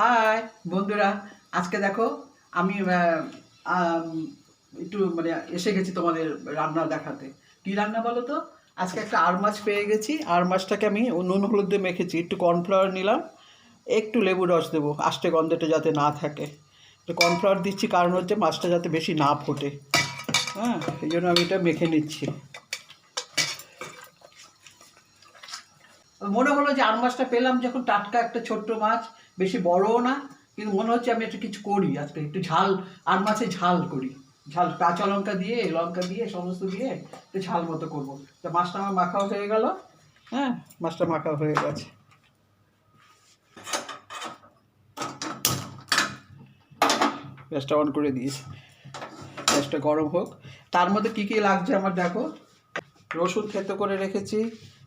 High, বন্ধুরা, আজকে দেখো, আমি একটু মানে এসে গেছি তোমাদের রান্না দেখাতে। কি রান্না বলো তো? আজকে একটা আর মাছ পেয়ে গেছি। আর মাছটাকে আমি নুন হলুদ দিয়ে মেখেছি। একটু কর্নফ্লাওয়ার নিলাম, একটু লেবু রস দেবো, আষ্টে গন্ধটা যাতে না থাকে। তো কর্নফ্লাওয়ার দিচ্ছি, কারণ হচ্ছে মাছটা যাতে বেশি না ফোটে। হ্যাঁ এই জন্য আমি এটা মেখে নিচ্ছি। মনে হলো যে আর মাছটা পেলাম যখন টাটকা একটা ছোট্ট মাছ বেশি বড়ও না, কিন্তু মনে হচ্ছে আমি একটা কিছু করি, আজকে একটু ঝাল, আর মাছে ঝাল করি। ঝাল, কাঁচা লঙ্কা দিয়ে লঙ্কা দিয়ে, সমস্ত দিয়ে একটু ঝাল মতো করব। তো মাছটা আমার মাখাও হয়ে গেল। হ্যাঁ মাছটা মাখাও হয়ে গেছে। গ্যাসটা অন করে দিয়েছি। গ্যাসটা গরম হোক। তার মধ্যে কী কী লাগছে আমার দেখো? রসুন থেতো করে রেখেছি।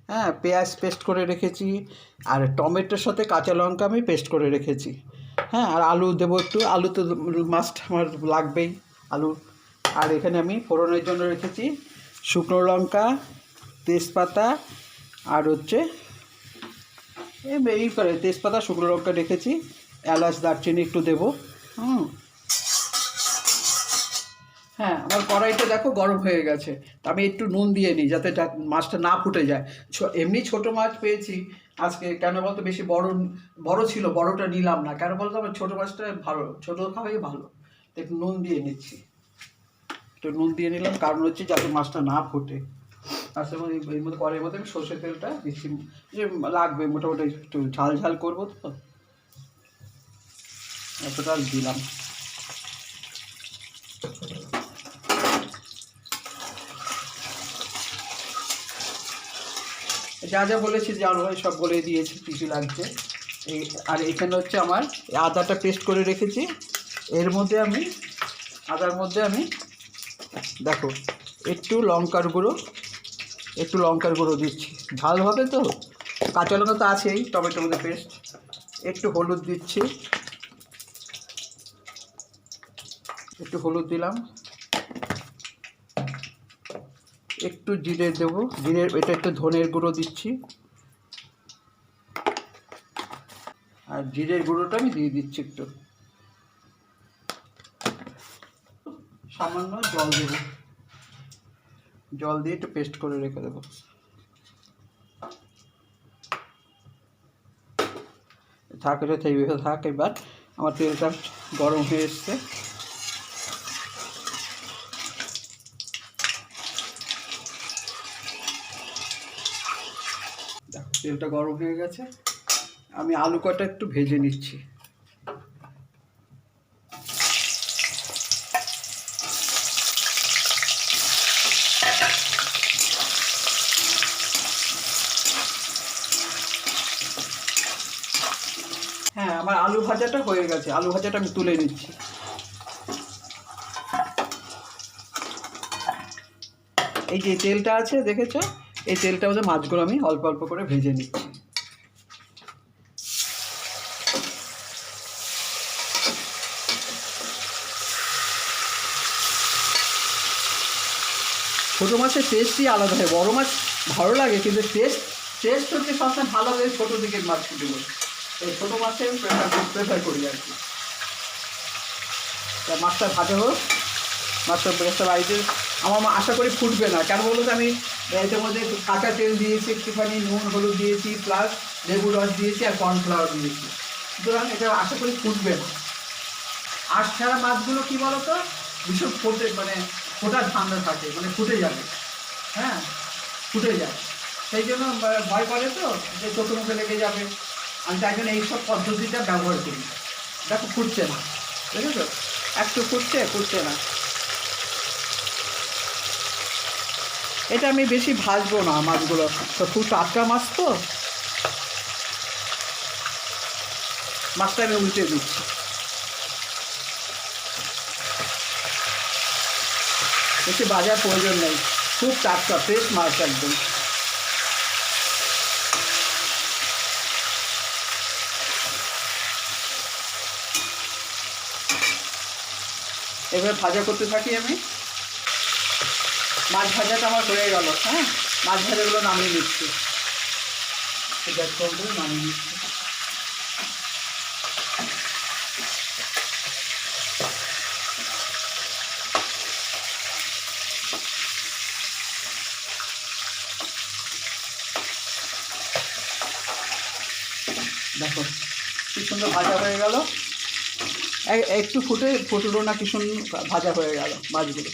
হ্যাঁ পেঁয়াজ পেস্ট করে রেখেছি। আর টমেটোর সাথে কাঁচা লঙ্কা আমি পেস্ট করে রেখেছি। হ্যাঁ আর আলু দেবো একটু। আলু তো মাস্ট আমার লাগবেই আলু। আর এখানে আমি ফোড়নের জন্য রেখেছি শুকনো লঙ্কা, তেজপাতা, আর হচ্ছে এই করে তেজপাতা, শুকনো লঙ্কা রেখেছি। এলাচ, দারচিনি একটু দেবো। হুম। হ্যাঁ আমার কড়াইটা দেখো গরম হয়ে গেছে। আমি একটু নুন দিয়ে নিই যাতে মাছটা না ফুটে যায়। এমনি ছোট মাছ পেয়েছি আজকে। কেন বলতো বেশি বড় বড় ছিল, বড়টা নিলাম না। কেন বলতো আমার ছোটো মাছটা ভালো, ছোটো খাওয়াই ভালো। একটু নুন দিয়ে নিচ্ছি। একটু নুন দিয়ে নিলাম, কারণ হচ্ছে যাতে মাছটা না ফুটে। তার মধ্যে এর মধ্যে কড়াইয়ের মধ্যে আমি সর্ষের তেলটা দিচ্ছি। যে লাগবে, মোটামুটি একটু ঝাল ঝাল করব তো। এতটা দিলাম। যা যা বলেছি জানো ভাই সব বলে দিয়েছি, কী কী লাগছে। এই, আর এখানে হচ্ছে আমার আদাটা পেস্ট করে রেখেছি। এর মধ্যে আমি, আদার মধ্যে আমি, দেখো, একটু লঙ্কার গুঁড়ো, একটু লঙ্কার গুঁড়ো দিচ্ছি। ঝাল হবে তো? কাঁচা লঙ্কা তো আছেই, টমেটোর মধ্যে পেস্ট একটু হলুদ দিচ্ছি। একটু হলুদ দিলাম। একটু জিরে দেবো। জিরের এটা একটু ধনের গুঁড়ো দিচ্ছি। আর জিরের গুঁড়োটা আমি দিয়ে দিচ্ছি একটু। সামান্য জল দেবো। জল দিয়ে একটু পেস্ট করে রেখে দেবো। থাক এটা এইভাবে থাক, এবার আমার তেলটা গরম হয়ে এসছে দেখো তেলটা গরম হয়ে গেছে। আমি আলু কটা একটু ভেজে নিচ্ছি। হ্যাঁ আমার আলু ভাজাটা হয়ে গেছে। আলু ভাজাটা আমি তুলে নিচ্ছি। এই যে তেলটা আছে, দেখেছ? এই তেলটা মধ্যে মাছগুলো আমি অল্প অল্প করে ভেজে নিচ্ছি। ছোটো মাছের টেস্টই আলাদা হয়, বড়ো মাছ ভালো লাগে, কিন্তু টেস্ট টেস্ট হচ্ছে সবসময় ভালো লাগে ছোটো দিকের মাছগুলো এই ছোটো মাছের প্রেফার করি আর কি। তা মাছটা ভাজা হোক, মাছটা বাড়িতে আমার আশা করি ফুটবে না। কেন বলো তো আমি এটার মধ্যে কাঁচা তেল দিয়েছি, একটুখানি নুন, হলুদ দিয়েছি প্লাস লেবু রস দিয়েছি আর কর্নফ্লাওয়ার দিয়েছি। সুতরাং এটা আশা করি ফুটবে না। আর ছাড়া মাছগুলো কী বলো তো ভীষণ ফোটে মানে ফোটার ঠান্ডা থাকে মানে ফুটে যাবে। হ্যাঁ ফুটে যায়। সেই জন্য ভয় করে তো যে চোখে মুখে লেগে যাবে। আমি তাই জন্য এইসব পদ্ধতিটা ব্যবহার করি। দেখো, ফুটছে না। দেখেছ একটু ফুটছে ফুটছে না। এটা আমি বেশি ভাজবো না মাছগুলো। তো খুব টাটকা মাছ তো। মাছটা আমি উল্টে দিচ্ছি। বেশি বাজার প্রয়োজন নেই। খুব টাটকা ফ্রেশ মাছ একদম। এবার ভাজা করতে থাকি আমি। মাছ ভাজাটা আমার হয়ে গেল হ্যাঁ? মাছ ভাজাগুলো নামিয়ে নিচ্ছি। নামিয়ে নিচ্ছি। দেখো, কি সুন্দর ভাজা হয়ে গেল। একটু ফুটে ফুটলো না, কি সুন্দর ভাজা হয়ে গেল মাছগুলো।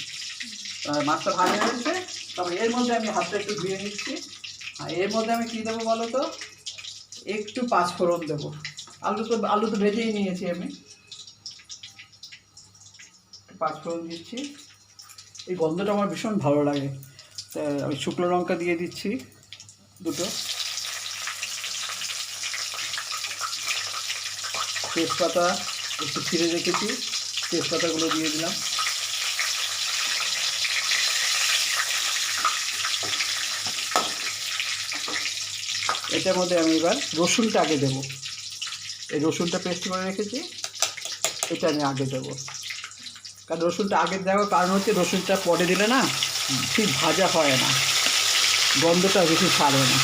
মাছটা ভাজা হয়েছে তবে এর মধ্যে আমি হাতটা একটু ধুয়ে নিচ্ছি। আর এর মধ্যে আমি কী দেবো বলো তো? একটু পাঁচফোড়ন দেবো। আলু তো আলু তো ভেজেই নিয়েছি আমি। পাঁচফোড়ন দিচ্ছি। এই গন্ধটা আমার ভীষণ ভালো লাগে। তা, আমি শুকনো লঙ্কা দিয়ে দিচ্ছি দুটো। তেজপাতা একটু ছিঁড়ে রেখেছি। তেজপাতাগুলো দিয়ে দিলাম। এটার মধ্যে আমি এবার রসুনটা আগে দেবো। এই রসুনটা পেস্ট করে রেখেছি, এটা আমি আগে দেবো। কারণ রসুনটা আগে দেওয়ার কারণ হচ্ছে রসুনটা পরে দিলে না ঠিক ভাজা হয় না, গন্ধটা বেশি ছাড়বে না।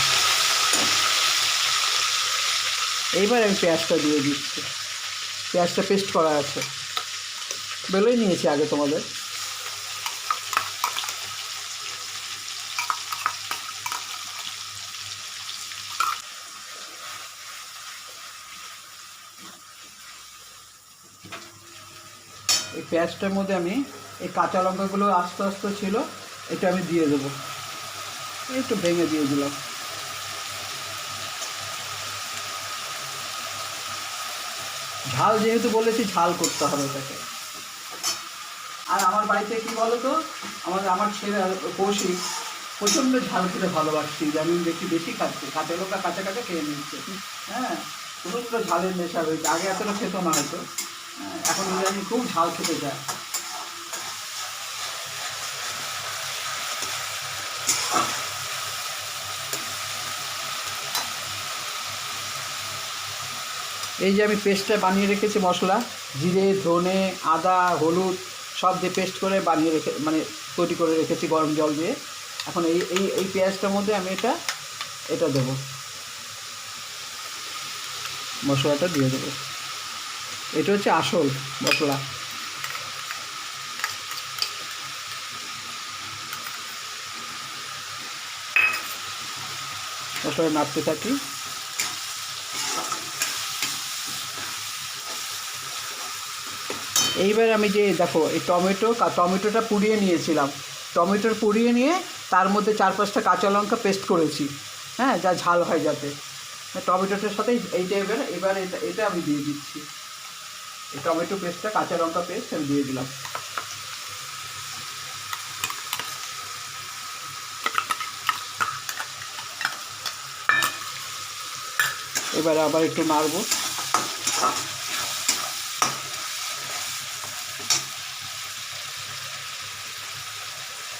এইবার আমি পেঁয়াজটা দিয়ে দিচ্ছি। পেঁয়াজটা পেস্ট করা আছে। বেলোই নিয়েছি আগে তোমাদের। পেঁয়াজটার মধ্যে আমি এই কাঁচা লঙ্কাগুলো আস্তে আস্তে ছিল এটা আমি দিয়ে দেবো। একটু ভেঙে দিয়ে দিলাম। ঝাল যেহেতু বলেছি ঝাল করতে হবে এটাকে। আর আমার বাড়িতে কি বলো তো আমার আমার ছেলে কৌশিক প্রচণ্ড ঝাল খেতে ভালোবাসছি যে আমি দেখি বেশি খাচ্ছি কাঁচা লঙ্কা কাঁচা কাঁচা খেয়ে নিচ্ছে। হ্যাঁ প্রচণ্ড ঝালের নেশা হয়েছে আগে এতটা খেত না হয়তো। হ্যাঁ, এখন আমি খুব ঝাল খেতে চায় এই যে আমি পেস্টটা বানিয়ে রেখেছি মশলা, জিরে, ধনে, আদা, হলুদ, সব দিয়ে পেস্ট করে বানিয়ে রেখে মানে তৈরি করে রেখেছি গরম জল দিয়ে। এখন এই এই এই পেঁয়াজটার মধ্যে আমি এটা এটা দেবো। মশলাটা দিয়ে দেবো। এটা হচ্ছে আসল মশলা। মশলা নাড়তে থাকি। এইবার আমি যে দেখো, এই টমেটো টমেটোটা পুড়িয়ে নিয়েছিলাম। টমেটোর পুড়িয়ে নিয়ে তার মধ্যে চার পাঁচটা কাঁচা লঙ্কা পেস্ট করেছি। হ্যাঁ যা ঝাল হয় যাতে। টমেটোটার সাথে এইটা এবার এবার এটা এটা আমি দিয়ে দিচ্ছি। এই টমেটো পেস্টটা, কাঁচা লঙ্কা পেস্ট আমি দিয়ে দিলাম। এবার আবার একটু নাড়বো।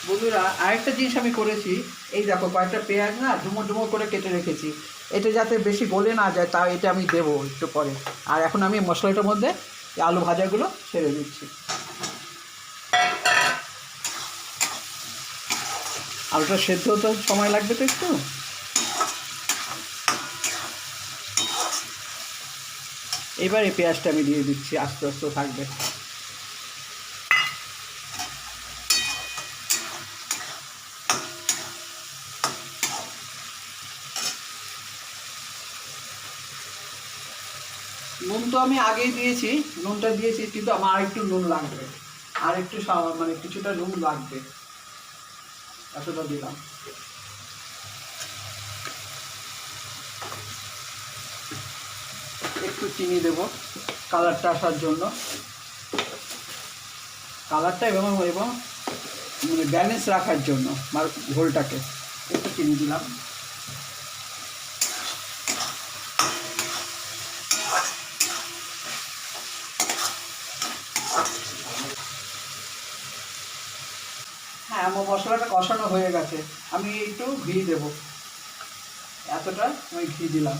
বন্ধুরা, আরেকটা জিনিস আমি করেছি। এই দেখো, কয়েকটা পেঁয়াজ না ডুমো ডুমো করে কেটে রেখেছি। এটা যাতে বেশি গলে না যায় তা এটা আমি দেবো একটু পরে। আর এখন আমি মশলাটার মধ্যে এই আলু ভাজাগুলো ছেড়ে দিচ্ছি আলুটা সেদ্ধ হতে সময় লাগবে তো একটু? এবার পেঁয়াজটা আমি দিয়ে দিচ্ছি, আস্তে আস্তে থাকবে। আমি আগেই দিয়েছি, নুনটা দিয়েছি, কিন্তু আমার আর একটু নুন লাগবে। আর একটু মানে কিছুটা নুন লাগবে। এতটা দিলাম। একটু চিনি দেব কালারটা আসার জন্য। কালারটা এবং এবং মানে ব্যালেন্স রাখার জন্য আমার ঝোলটাকে। একটু চিনি দিলাম। মশলাটা কষানো হয়ে গেছে, আমি একটু ঘি দেব। এতটা আমি ঘি দিলাম।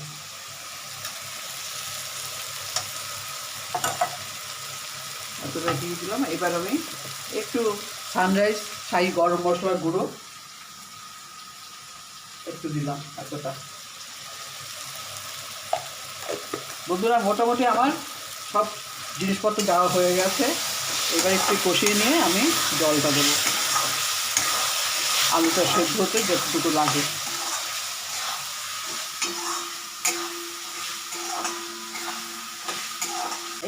এতটা ঘি দিলাম। এবার আমি একটু সানরাইজ ছাই গরম মশলার গুঁড়ো একটু দিলাম এতটা। বন্ধুরা, মোটামুটি আমার সব জিনিসপত্র দেওয়া হয়ে গেছে। এবার একটু কষিয়ে নিয়ে আমি জলটা দেবো। আলুটা সেদ্ধ হতে যতটুকু লাগে।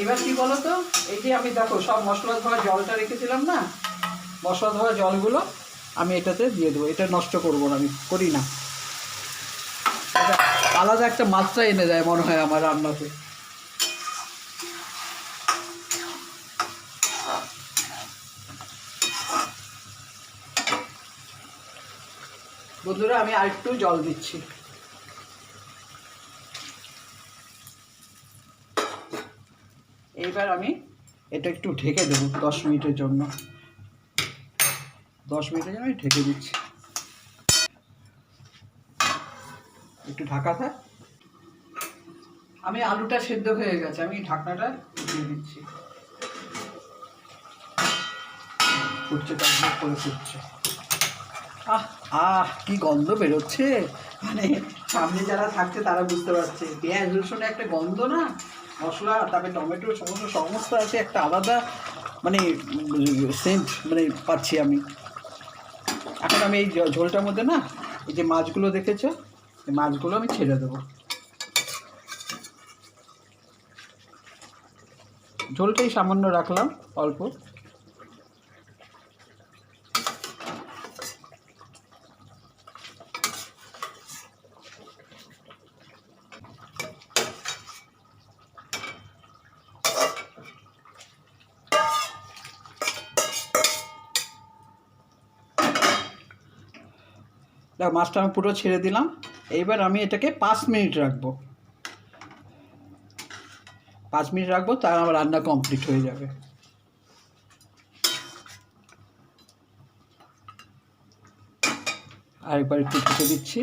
এবার কি বলো তো এই যে আমি দেখো, সব মশলা ধোয়া জলটা রেখেছিলাম না? মশলা ধোয়া জলগুলো আমি এটাতে দিয়ে দেবো। এটা নষ্ট করব না, আমি করি না। আলাদা একটা মাত্রা এনে দেয় মনে হয় আমার রান্নাতে। বন্ধুরা, আমি আরেকটু জল দিচ্ছি। এইবার আমি এটা একটু ঢেকে দেবো দশ মিনিটের জন্য। দশ মিনিটের জন্য আমি ঢেকে দিচ্ছি। একটু ঢাকা থাক। আমি আলুটা সেদ্ধ হয়ে গেছে, আমি ঢাকনাটা দিয়ে দিচ্ছি। ফুটছে করে ফুটছে। আহ আহ, কি গন্ধ বেরোচ্ছে? মানে সামনে যারা থাকছে তারা বুঝতে পারছে। পেঁয়াজ রসুনের একটা গন্ধ না? মশলা, তারপরে টমেটো, সমস্ত সমস্ত আছে, একটা আলাদা মানে সেন্ট মানে পাচ্ছি আমি। এখন আমি এই ঝোলটার মধ্যে না, এই যে মাছগুলো দেখেছ? এই মাছগুলো আমি ছেড়ে দেবো। ঝোলটাই সামান্য রাখলাম, অল্প। মাছটা আমি পুরো ছেড়ে দিলাম। এইবার আমি এটাকে পাঁচ মিনিট রাখব। পাঁচ মিনিট রাখব তার আমার রান্না কমপ্লিট হয়ে যাবে। আরেকবার একটু দিচ্ছি।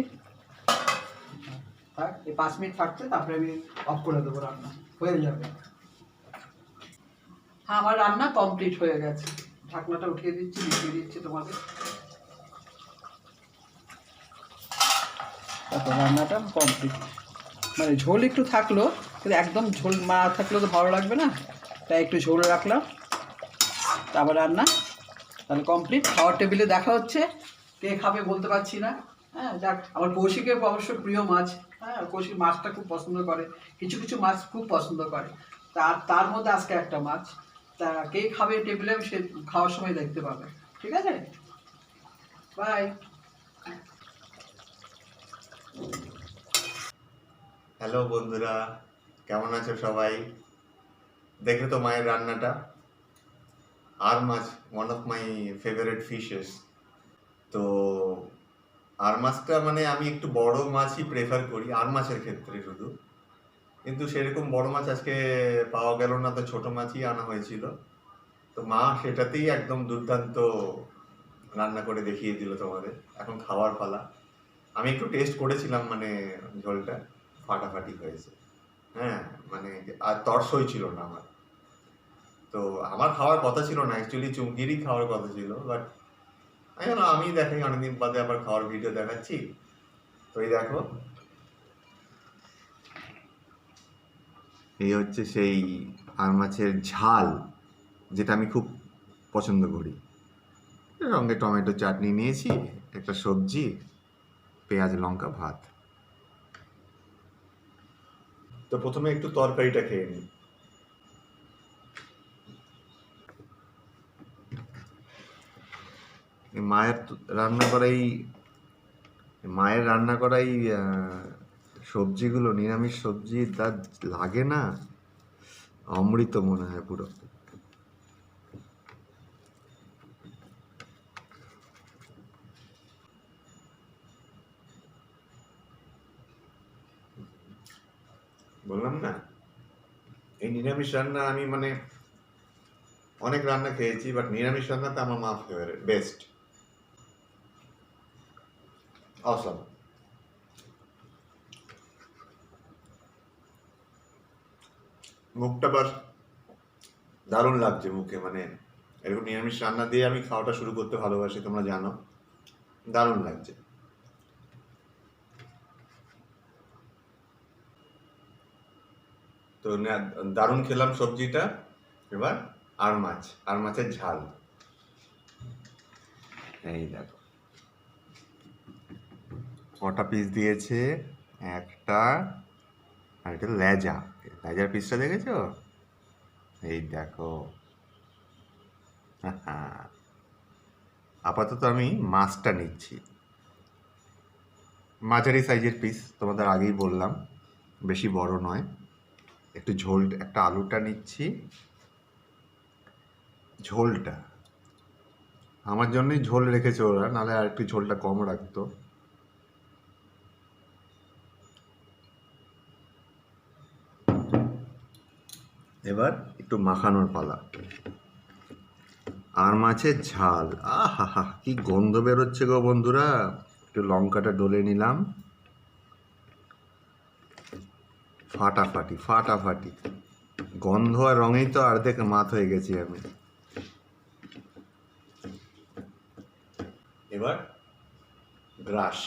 থাক এই পাঁচ মিনিট থাকছে, তারপরে আমি অফ করে দেবো রান্না। হয়ে যাবে। হ্যাঁ আমার রান্না কমপ্লিট হয়ে গেছে। ঢাকনাটা উঠিয়ে দিচ্ছি মিশিয়ে দিচ্ছি তোমাদের তারপর রান্নাটা কমপ্লিট মানে ঝোল একটু থাকল, কিন্তু একদম ঝোল না থাকলে তো ভালো লাগবে না। তাই একটু ঝোল রাখলাম। তারপর রান্না তাহলে কমপ্লিট খাওয়ার টেবিলে দেখা হচ্ছে কে খাবে বলতে পারছি না। হ্যাঁ যাক, আমার কৌশিকের অবশ্য প্রিয় মাছ। হ্যাঁ কৌশিক মাছটা খুব পছন্দ করে। কিছু কিছু মাছ খুব পছন্দ করে। তার তার মধ্যে আজকে একটা মাছ। তা কে খাবে টেবিলে সে খাওয়ার সময় দেখতে পাবে। ঠিক আছে? বাই হ্যালো বন্ধুরা, কেমন আছো সবাই? দেখে তো মায়ের রান্নাটা। আর মাছ one of my favourite fishes তো আর মাছটা মানে আমি একটু বড় মাছই প্রেফার করি, আর মাছের ক্ষেত্রে শুধু। কিন্তু সেরকম বড় মাছ আজকে পাওয়া গেল না, তো ছোট মাছই আনা হয়েছিল। তো মা সেটাতেই একদম দুর্দান্ত রান্না করে দেখিয়ে দিল তোমাদের। এখন খাওয়ার পালা। আমি একটু টেস্ট করেছিলাম মানে ঝোলটা, ফাটাফাটি হয়েছে। হ্যাঁ মানে আর তরসই ছিল না আমার। তো আমার খাওয়ার কথা ছিল না অ্যাকচুয়ালি চুমকিরই খাওয়ার কথা ছিল বাট আমি দেখাই, অনেকদিন বাদে আবার খাওয়ার ভিডিও দেখাচ্ছি। তো এই দেখো। এই হচ্ছে সেই আর মাছের ঝাল, যেটা আমি খুব পছন্দ করি। সঙ্গে টমেটো চাটনি নিয়েছি, একটা সবজি পেঁয়াজ লঙ্কা ভাত। তো প্রথমে একটু তরকারিটা খেয়ে নিই। মায়ের তো- রান্না করাই মায়ের রান্না করাই সবজিগুলো নিরামিষ সবজি যা লাগে না? অমৃত মনে হয় পুরো। বললাম, না, এই নিরামিষ রান্না আমি মানে অনেক রান্না খেয়েছি বাট নিরামিষ রান্না তো আমার মা ফেভারিট বেস্ট অসম মুখটা বাস দারুণ লাগছে মুখে মানে এরকম নিরামিষ রান্না দিয়ে আমি খাওয়াটা শুরু করতে ভালোবাসি, তোমরা জানো, দারুণ লাগছে। তো দারুণ খেলাম সবজিটা। এবার আর মাছ, আর মাছের ঝাল। এই দেখো। কটা পিস দিয়েছে? একটা, আর এটা লেজা। লেজার পিসটা দেখেছ? এই দেখো। আপাতত আমি মাছটা নিচ্ছি। মাঝারি সাইজের পিস তোমাদের আগেই বললাম। বেশি বড় নয়। একটু ঝোল, একটা আলুটা নিচ্ছি। ঝোলটা। আমার জন্যই ঝোল রেখেছে ওরা, নাহলে আর একটু ঝোলটা কম রাখতো। এবার একটু মাখানোর পালা। আর মাছের ঝাল আহা হা কি গন্ধ বেরোচ্ছে গো বন্ধুরা। একটু লঙ্কাটা ডলে নিলাম। ফাটাফাটি ফাটাফাটি। গন্ধ আর রঙেই তো অর্ধেক মাত হয়ে গেছি আমি। এবার গ্রাস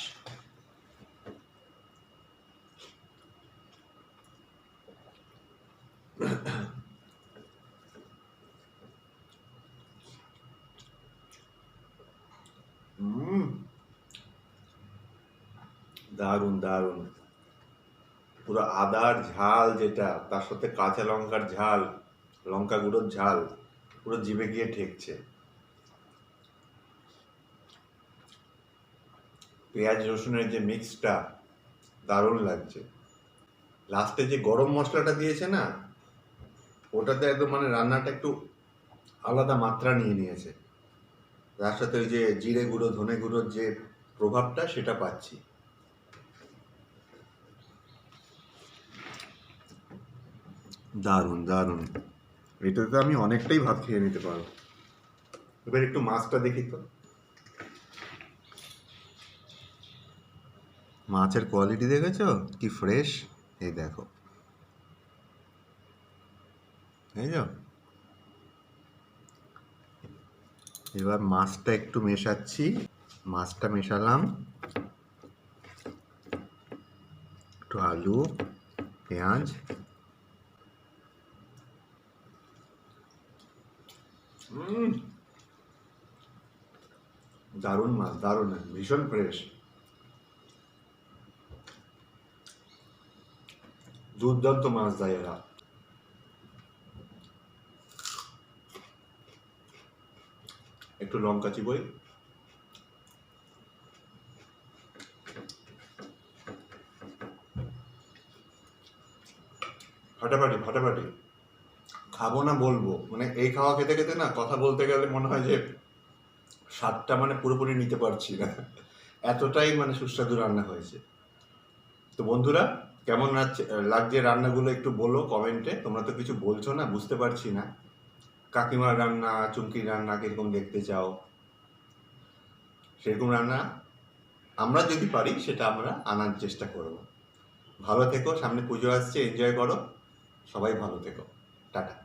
দারুণ দারুণ। পুরো আদার ঝাল যেটা, তার সাথে কাঁচা লঙ্কার ঝাল, লঙ্কা গুঁড়োর ঝাল, পুরো জিভে গিয়ে ঠেকছে। পেঁয়াজ রসুনের যে মিক্সটা দারুণ লাগছে। লাস্টে যে গরম মশলাটা দিয়েছে না, ওটাতে একদম মানে রান্নাটা একটু আলাদা মাত্রা নিয়ে নিয়েছে। তার সাথে ওই যে জিরে গুঁড়ো, ধনে গুঁড়োর যে প্রভাবটা, সেটা পাচ্ছি। দারুণ দারুণ। এটাতে তো আমি অনেকটাই ভাত খেয়ে নিতে পারব। এবার একটু মাছটা দেখি তো। মাছের কোয়ালিটি দেখেছ? কি ফ্রেশ এই দেখো। যো এবার মাছটা একটু মেশাচ্ছি। মাছটা মেশালাম। একটু আলু, পেঁয়াজ দারুণ মাছ দারুণ ভীষণ ফ্রেশ। দুর্দান্ত মাছ দেয় এরা। একটু লঙ্কা চিবই। ফাটাফাটি ফাটাফাটি। খাব না বলব? মানে এই খাওয়া খেতে খেতে না কথা বলতে গেলে মনে হয় যে স্বাদটা মানে পুরোপুরি নিতে পারছি না। এতটাই মানে সুস্বাদু রান্না হয়েছে। তো বন্ধুরা, কেমন লাগছে? রান্নাগুলো একটু বলো কমেন্টে তোমরা তো কিছু বলছো না, বুঝতে পারছি না। কাকিমার রান্না, চুমকির রান্না কীরকম দেখতে চাও? সেরকম রান্না আমরা যদি পারি, সেটা আমরা আনার চেষ্টা করব। ভালো থেকো, সামনে পুজো আসছে এনজয় করো। সবাই ভালো থেকো। টাটা।